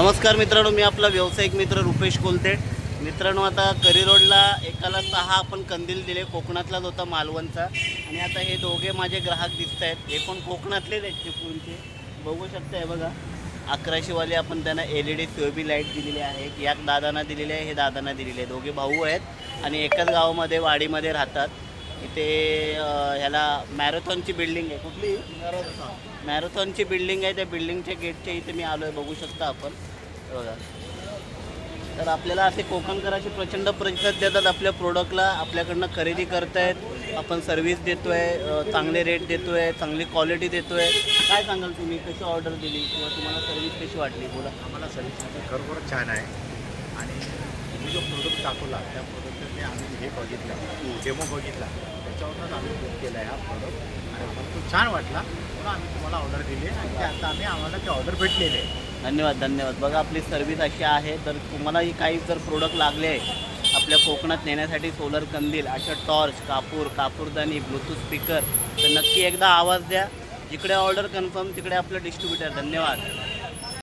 नमस्कार मित्रांनो मी आपला व्यावसायिक मित्र रुपेश कोलते. मित्रांनो आता करी रोडला एकाला सहा आपण कंदील दिले कोकणातलाच होता मालवणचा. आणि आता हे दोघे माझे ग्राहक दिसत आहेत हे पण कोकणातलेच आहेत चिपळूणचे बघू शकत आहे बघा. अकराशेवाले आपण त्यांना L E D COB light दिलेली आहे. या दादांना दिलेली आहे हे दादांना दिलेले आहे. दोघे भाऊ आहेत आणि एकाच गावामध्ये वाडीमध्ये राहतात. इथे ह्याला मॅरेथॉनची बिल्डिंग आहे. कुठली? मॅरेथॉनची बिल्डिंग आहे. त्या बिल्डिंगच्या गेटच्या इथे मी आलो आहे बघू शकता आपण. बघा. तर आपल्याला असे कोकणकर असे प्रचंड प्रतिसाद देतात. आपल्या प्रोडक्टला आपल्याकडनं खरेदी करतायत. आपण सर्व्हिस देतो आहे चांगले रेट देतो आहे चांगली क्वालिटी देतो आहे काय सांगाल तुम्ही? कशी ऑर्डर दिली? किंवा तुम्हाला सर्व्हिस कशी वाटली? बोला. आम्हाला सर्व्हिस म्हणजे खरोखर छान आहे. आणि तुम्ही जो प्रोडक्ट दाखवला त्या प्रोडक्टने आम्ही हे बघितलं डेमो बघितला त्याच्यावरूनच आम्ही बुक केला आहे हा प्रोडक्ट आणि आम्हाला तो छान वाटला. म्हणून आम्ही तुम्हाला ऑर्डर दिली आणि ते आता आम्ही आम्हाला ते ऑर्डर भेटलेले. आहे धन्यवाद धन्यवाद. बघा आपली सर्व्हिस अशी आहे. तर तुम्हालाही काही जर प्रोडक्ट लागले आहे आपल्या कोकणात नेण्यासाठी सोलर कंदील अशा टॉर्च कापूर कापूरदानी ब्लूटूथ स्पीकर तर नक्की एकदा आवाज द्या. जिकडे ऑर्डर कन्फर्म तिकडे आपलं डिस्ट्रीब्युटर धन्यवाद.